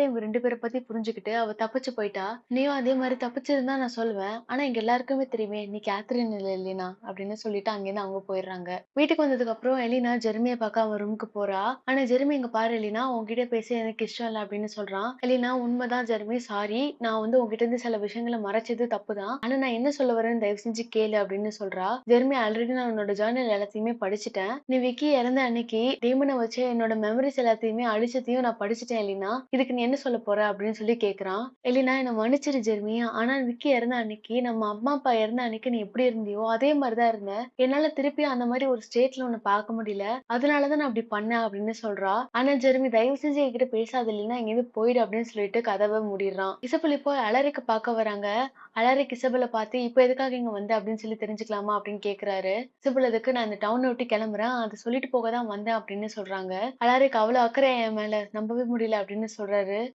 இவங்க ரெண்டு பேரை பத்தி புரிஞ்சுக்கிட்டு அவ தப்பிச்சு போயிட்டா. நீயும் அதே மாதிரி தப்பிச்சிருந்தா நான் சொல்லுவேன். ஆனா எங்க எல்லாருக்குமே தெரியுமே, நீ கேத்ரின் இல்ல எலினா அப்படின்னு சொல்லிட்டு அங்கேருந்து அவங்க போயிடுறாங்க. வீட்டுக்கு வந்ததுக்கு அப்புறம் எலினா ஜெர்மியை பார்க்க அவன் ரூமுக்கு போறா. ஆனா ஜெர்மி இங்க பாரு எலினா, உன்கிட்ட பேச எனக்கு இஷ்டம் இல்ல அப்படின்னு சொல்றான். எலினா உண்மைதான் ஜெர்மி சாரி. நான் வந்து உங்ககிட்ட இருந்து சில விஷயங்கள மறைச்சது தப்புதான். ஆனா நான் என்ன சொல்ல வரேன்னு தயவு செஞ்சு கேளு அப்படின்னு சொல்றா. ஜெர்மி ஆல்ரெடி நான் உன்னோட ஜேர்னல் எல்லாத்தையுமே படிச்சுட்டேன். நீ விக்கி இறந்த அன்னைக்கு டேமன வச்சு என்னோட மெமரிஸ் எல்லாத்தையுமே அழிச்சதையும் நான் படிச்சுட்டேன் எலினா. இதுக்கு நீ என்ன சொல்லப் போற அப்படின்னு சொல்லி கேக்குறான். எலினா என்ன மன்னிச்சிரு ஜெர்மி. ஆனா விக்கி இறந்த அன்னைக்கு நம்ம அம்மா அப்பா இறந்த அன்னைக்கு நீ எப்படி இருந்தியோ அதே மாதிரிதான் இருந்த. என்னால திருப்பி அந்த மாதிரி ஒரு ஸ்டேட்ல உன்னை பார்க்க முடியல. அதனாலதான் நான் அப்படி பண்ணேன் அப்படின்னு சொல்றா. ஆனா ஜெர்மி தயவு செஞ்சு என்கிட்ட பேசாத இல்லைன்னா இங்கிருந்து போயிடு அப்படின்னு சொல்லிட்டு கதவை முடிடுறான் இசப்பள்ளி போய் அலறிக்கு பார்க்க வராங்க. அலாரி கிசபல பார்த்து இப்ப எதுக்காக இங்க வந்த அப்படின்னு சொல்லி தெரிஞ்சுக்கலாமா அப்படின்னு கேக்குறாரு. இசபெல் இதுக்கு நான் இந்த டவுனை விட்டு கிளம்புறேன். அதை சொல்லிட்டு போக தான் வந்தேன் அப்படின்னு சொல்றாங்க. அலாரிக்கு அவ்வளவு அக்கறை என் மேல நம்பவே முடியல அப்படின்னு சொல்றாரு.